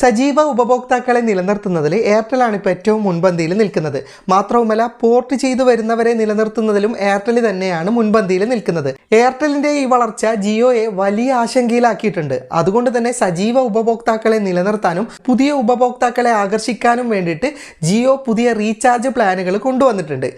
സജീവ ഉപഭോക്താക്കളെ നിലനിർത്തുന്നതിൽ എയർടെലാണ് ഇപ്പോൾ ഏറ്റവും മുൻപന്തിയിൽ നിൽക്കുന്നത്. മാത്രവുമല്ല പോർട്ട് ചെയ്തു വരുന്നവരെ നിലനിർത്തുന്നതിലും എയർടെൽ തന്നെയാണ് മുൻപന്തിയിൽ നിൽക്കുന്നത്. എയർടെലിന്റെ ഈ വളർച്ച ജിയോയെ വലിയ ആശങ്കയിലാക്കിയിട്ടുണ്ട്. അതുകൊണ്ട് തന്നെ സജീവ ഉപഭോക്താക്കളെ നിലനിർത്താനും പുതിയ ഉപഭോക്താക്കളെ ആകർഷിക്കാനും വേണ്ടിയിട്ട് ജിയോ പുതിയ റീചാർജ് പ്ലാനുകൾ കൊണ്ടുവന്നിട്ടുണ്ട്.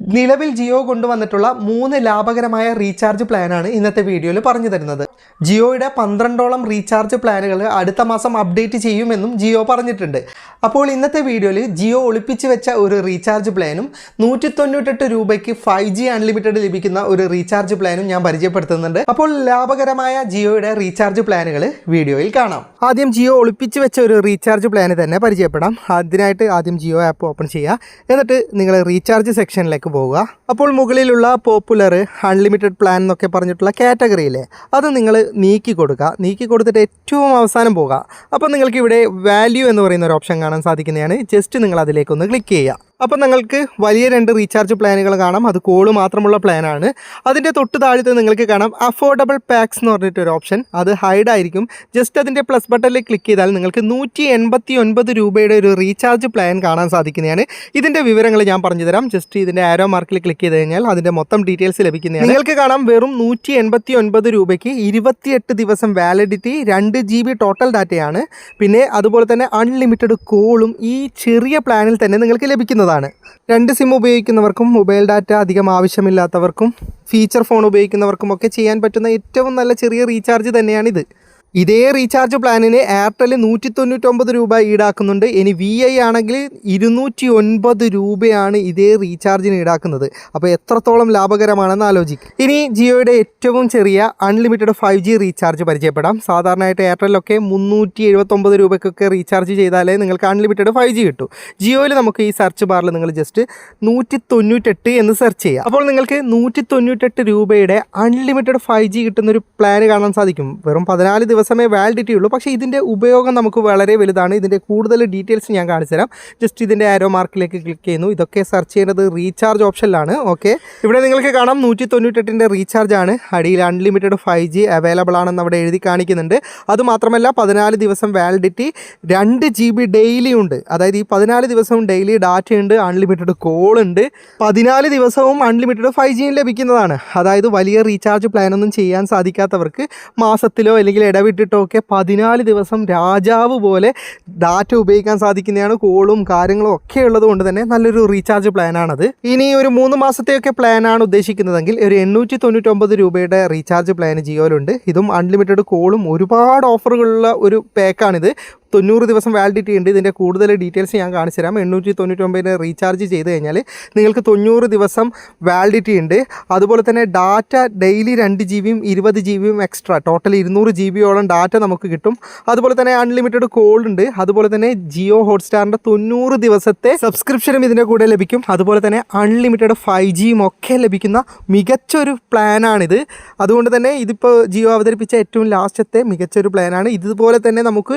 നിലവിൽ ജിയോ കൊണ്ടുവന്നിട്ടുള്ള മൂന്ന് ലാഭകരമായ റീചാർജ് പ്ലാനാണ് ഇന്നത്തെ വീഡിയോയിൽ പറഞ്ഞു തരുന്നത്. ജിയോയുടെ പന്ത്രണ്ടോളം റീചാർജ് പ്ലാനുകൾ അടുത്ത മാസം അപ്ഡേറ്റ് ചെയ്യുമെന്നും ജിയോ പറഞ്ഞിട്ടുണ്ട്. അപ്പോൾ ഇന്നത്തെ വീഡിയോയിൽ ജിയോ ഒളിപ്പിച്ച് വെച്ച ഒരു റീചാർജ് പ്ലാനും നൂറ്റി തൊണ്ണൂറ്റെട്ട് രൂപയ്ക്ക് ഫൈവ് ജി അൺലിമിറ്റഡ് ലഭിക്കുന്ന ഒരു റീചാർജ് പ്ലാനും ഞാൻ പരിചയപ്പെടുത്തുന്നുണ്ട്. അപ്പോൾ ലാഭകരമായ ജിയോയുടെ റീചാർജ് പ്ലാനുകൾ വീഡിയോയിൽ കാണാം. ആദ്യം ജിയോ ഒളിപ്പിച്ച് വെച്ച ഒരു റീചാർജ് പ്ലാന് തന്നെ പരിചയപ്പെടാം. അതിനായിട്ട് ആദ്യം ജിയോ ആപ്പ് ഓപ്പൺ ചെയ്യുക. എന്നിട്ട് നിങ്ങൾ റീചാർജ് സെക്ഷനിലേക്ക് പോവുക. അപ്പോൾ മുകളിലുള്ള പോപ്പുലർ അൺലിമിറ്റഡ് പ്ലാൻ എന്നൊക്കെ പറഞ്ഞിട്ടുള്ള കാറ്റഗറിയിലെ അത് നിങ്ങൾ നീക്കി കൊടുക്കുക. നീക്കി കൊടുത്തിട്ട് ഏറ്റവും അവസാനം പോകുക അപ്പോൾ നിങ്ങൾക്ക് ഇവിടെ വാല്യൂ എന്ന് പറയുന്ന ഒരു ഓപ്ഷൻ കാണാൻ സാധിക്കുന്നതാണ്. ജസ്റ്റ് നിങ്ങൾ അതിലേക്കൊന്ന് ക്ലിക്ക് ചെയ്യുക. അപ്പോൾ നിങ്ങൾക്ക് വലിയ രണ്ട് റീചാർജ് പ്ലാനുകൾ കാണാം. അത് കോൾ മാത്രമുള്ള പ്ലാനാണ് അതിന്റെ തൊട്ട് താഴത്ത് നിങ്ങൾക്ക് കാണാം അഫോർഡബിൾ പാക്സ് എന്ന് പറഞ്ഞിട്ടൊരു ഓപ്ഷൻ അത് ഹൈഡ് ആയിരിക്കും. ജസ്റ്റ് അതിന്റെ പ്ലസ് ബട്ടണിൽ ക്ലിക്ക് ചെയ്താൽ നിങ്ങൾക്ക് നൂറ്റി എൺപത്തി ഒൻപത് രൂപയുടെ ഒരു റീചാർജ് പ്ലാൻ കാണാൻ സാധിക്കുന്നതാണ്. ഇതിന്റെ വിവരങ്ങൾ ഞാൻ പറഞ്ഞു തരാം ജസ്റ്റ് ഇതിന്റെ ആരോ മാർക്കിൽ ക്ലിക്ക് ചെയ്ത് കഴിഞ്ഞാൽ അതിന്റെ മൊത്തം ഡീറ്റെയിൽസ് ലഭിക്കുന്നതാണ്. നിങ്ങൾക്ക് കാണാം വെറും നൂറ്റി എൺപത്തി ഒൻപത് രൂപയ്ക്ക് ഇരുപത്തിയെട്ട് ദിവസം വാലിഡിറ്റി രണ്ട് ജി ബി ടോട്ടൽ ഡാറ്റയാണ് പിന്നെ അതുപോലെ തന്നെ അൺലിമിറ്റഡ് കോളും ഈ ചെറിയ പ്ലാനിൽ തന്നെ നിങ്ങൾക്ക് ലഭിക്കുന്നതാണ് രണ്ട് സിം ഉപയോഗിക്കുന്നവർക്കും മൊബൈൽ ഡാറ്റ അധികം ആവശ്യമില്ലാത്തവർക്കും ഫീച്ചർ ഫോൺ ഉപയോഗിക്കുന്നവർക്കും ഒക്കെ ചെയ്യാൻ പറ്റുന്ന ഏറ്റവും നല്ല ചെറിയ റീചാർജ് തന്നെയാണിത്. ഇതേ റീചാർജ് പ്ലാനിന് എയർടെൽ നൂറ്റി തൊണ്ണൂറ്റൊമ്പത് രൂപ ഈടാക്കുന്നുണ്ട്. ഇനി വി ഐ ആണെങ്കിൽ ഇരുന്നൂറ്റി ഒൻപത് രൂപയാണ് ഇതേ റീചാർജിന് ഈടാക്കുന്നത്. അപ്പോൾ എത്രത്തോളം ലാഭകരമാണെന്ന് ആലോചിക്കും. ഇനി ജിയോയുടെ ഏറ്റവും ചെറിയ അൺലിമിറ്റഡ് ഫൈവ് ജി റീചാർജ് പരിചയപ്പെടാം. സാധാരണയായിട്ട് എയർടെല്ലൊക്കെ മുന്നൂറ്റി എഴുപത്തൊമ്പത് രൂപയ്ക്കൊക്കെ റീചാർജ് ചെയ്താലേ നിങ്ങൾക്ക് അൺലിമിറ്റഡ് ഫൈവ് ജി കിട്ടൂ. ജിയോയിൽ നമുക്ക് ഈ സെർച്ച് ബാറിൽ നിങ്ങൾ ജസ്റ്റ് നൂറ്റി തൊണ്ണൂറ്റെട്ട് എന്ന് സെർച്ച് ചെയ്യുക അപ്പോൾ നിങ്ങൾക്ക് നൂറ്റി തൊണ്ണൂറ്റെട്ട് രൂപയുടെ അൺലിമിറ്റഡ് ഫൈവ് ജി കിട്ടുന്ന ഒരു പ്ലാൻ കാണാൻ സാധിക്കും. വെറും പതിനാല് ദിവസമേ വാലിഡിറ്റി ഉള്ളൂ. പക്ഷേ ഇതിന്റെ ഉപയോഗം നമുക്ക് വളരെ വലുതാണ്. ഇതിന്റെ കൂടുതൽ ഡീറ്റെയിൽസ് ഞാൻ കാണിച്ചു തരാം ജസ്റ്റ് ഇതിന്റെ ആരോ മാർക്കിലേക്ക് ക്ലിക്ക് ചെയ്യുന്നു. ഇതൊക്കെ സെർച്ച് ചെയ്യുന്നത് റീചാർജ് ഓപ്ഷനിലാണ് ഓക്കെ ഇവിടെ നിങ്ങൾക്ക് കാണാം നൂറ്റി തൊണ്ണൂറ്റെട്ടിന്റെ റീചാർജ് ആണ്. അടിയിൽ അൺലിമിറ്റഡ് ഫൈവ് ജി അവൈലബിൾ ആണെന്ന് അവിടെ എഴുതി കാണിക്കുന്നുണ്ട്. അതുമാത്രമല്ല പതിനാല് ദിവസം വാലിഡിറ്റി രണ്ട് ജി ബി ഡെയിലി ഉണ്ട്. അതായത് ഈ പതിനാല് ദിവസവും ഡെയിലി ഡാറ്റ ഉണ്ട് അൺലിമിറ്റഡ് കോൾ ഉണ്ട്. പതിനാല് ദിവസവും അൺലിമിറ്റഡ് ഫൈവ് ജിയും ലഭിക്കുന്നതാണ്. അതായത് വലിയ റീചാർജ് പ്ലാനൊന്നും ചെയ്യാൻ സാധിക്കാത്തവർക്ക് മാസത്തിലോ അല്ലെങ്കിൽ ഇടവിട്ടിട്ടോ ഒക്കെ പതിനാല് ദിവസം രാജാവ് പോലെ ഡാറ്റ ഉപയോഗിക്കാൻ സാധിക്കുന്നതാണ് കോളും കാര്യങ്ങളും ഒക്കെ ഉള്ളത് കൊണ്ട് തന്നെ നല്ലൊരു റീചാർജ് പ്ലാനാണത് ഇനി ഒരു മൂന്ന് മാസത്തെയൊക്കെ പ്ലാനാണ് ഉദ്ദേശിക്കുന്നതെങ്കിൽ ഒരു എണ്ണൂറ്റി തൊണ്ണൂറ്റൊമ്പത് രൂപയുടെ റീചാർജ് പ്ലാൻ ജിയോയിലുണ്ട്. ഇതും അൺലിമിറ്റഡ് കോളും ഒരുപാട് ഓഫറുകളുള്ള ഒരു പാക്കാണിത് തൊണ്ണൂറ് ദിവസം വാലിഡിറ്റി ഉണ്ട്. ഇതിന്റെ കൂടുതൽ ഡീറ്റെയിൽസ് ഞാൻ കാണിച്ചു തരാം. എണ്ണൂറ്റി തൊണ്ണൂറ്റൊമ്പതിന് റീചാർജ് ചെയ്ത് കഴിഞ്ഞാൽ നിങ്ങൾക്ക് തൊണ്ണൂറ് ദിവസം വാലിഡിറ്റി ഉണ്ട്. അതുപോലെ തന്നെ ഡാറ്റ ഡെയിലി രണ്ട് ജി ബിയും ഇരുപത് ജി ബിയും എക്സ്ട്രാ ടോട്ടൽ ഇരുന്നൂറ് ജി ബിയോളം ഡാറ്റ നമുക്ക് കിട്ടും. അതുപോലെ തന്നെ അൺലിമിറ്റഡ് കോൾ ഉണ്ട്. അതുപോലെ തന്നെ ജിയോ ഹോട്ട്സ്റ്റാറിന്റെ തൊണ്ണൂറ് ദിവസത്തെ സബ്സ്ക്രിപ്ഷനും ഇതിന്റെ കൂടെ ലഭിക്കും. അതുപോലെ തന്നെ അൺലിമിറ്റഡ് ഫൈവ് ജിയും ഒക്കെ ലഭിക്കുന്ന മികച്ചൊരു പ്ലാനാണിത് അതുകൊണ്ട് തന്നെ ഇതിപ്പോൾ ജിയോ അവതരിപ്പിച്ച ഏറ്റവും ലാസ്റ്റത്തെ മികച്ചൊരു പ്ലാനാണ് ഇതുപോലെ തന്നെ നമുക്ക്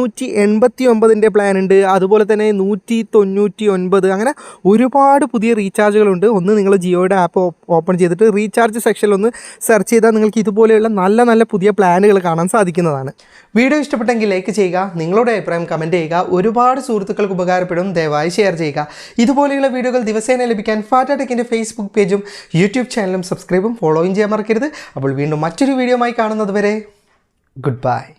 എണ്ണൂറ്റി എൺപത്തി ഒമ്പതിന്റെ പ്ലാൻ ഉണ്ട് അതുപോലെ തന്നെ നൂറ്റി തൊണ്ണൂറ്റി ഒൻപത് അങ്ങനെ ഒരുപാട് പുതിയ റീചാർജുകളുണ്ട്. ഒന്ന് നിങ്ങൾ ജിയോയുടെ ആപ്പ് ഓപ്പൺ ചെയ്തിട്ട് റീചാർജ് സെക്ഷനിൽ ഒന്ന് സെർച്ച് ചെയ്താൽ നിങ്ങൾക്ക് ഇതുപോലെയുള്ള നല്ല നല്ല പുതിയ പ്ലാനുകൾ കാണാൻ സാധിക്കുന്നതാണ്. വീഡിയോ ഇഷ്ടപ്പെട്ടെങ്കിൽ ലൈക്ക് ചെയ്യുക നിങ്ങളുടെ അഭിപ്രായം കമന്റ് ചെയ്യുക. ഒരുപാട് സുഹൃത്തുക്കൾക്ക് ഉപകാരപ്പെടും. ദയവായി ഷെയർ ചെയ്യുക. ഇതുപോലെയുള്ള വീഡിയോകൾ ദിവസേന ലഭിക്കാൻ ഫാറ്റ ടെക്കിന്റെ ഫേസ്ബുക്ക് പേജും യൂട്യൂബ് ചാനലും സബ്സ്ക്രൈബും ഫോളോയും ചെയ്യാൻ മറക്കരുത്. അപ്പോൾ വീണ്ടും മറ്റൊരു വീഡിയോ ആയി കാണുന്നത് വരെ ഗുഡ് ബൈ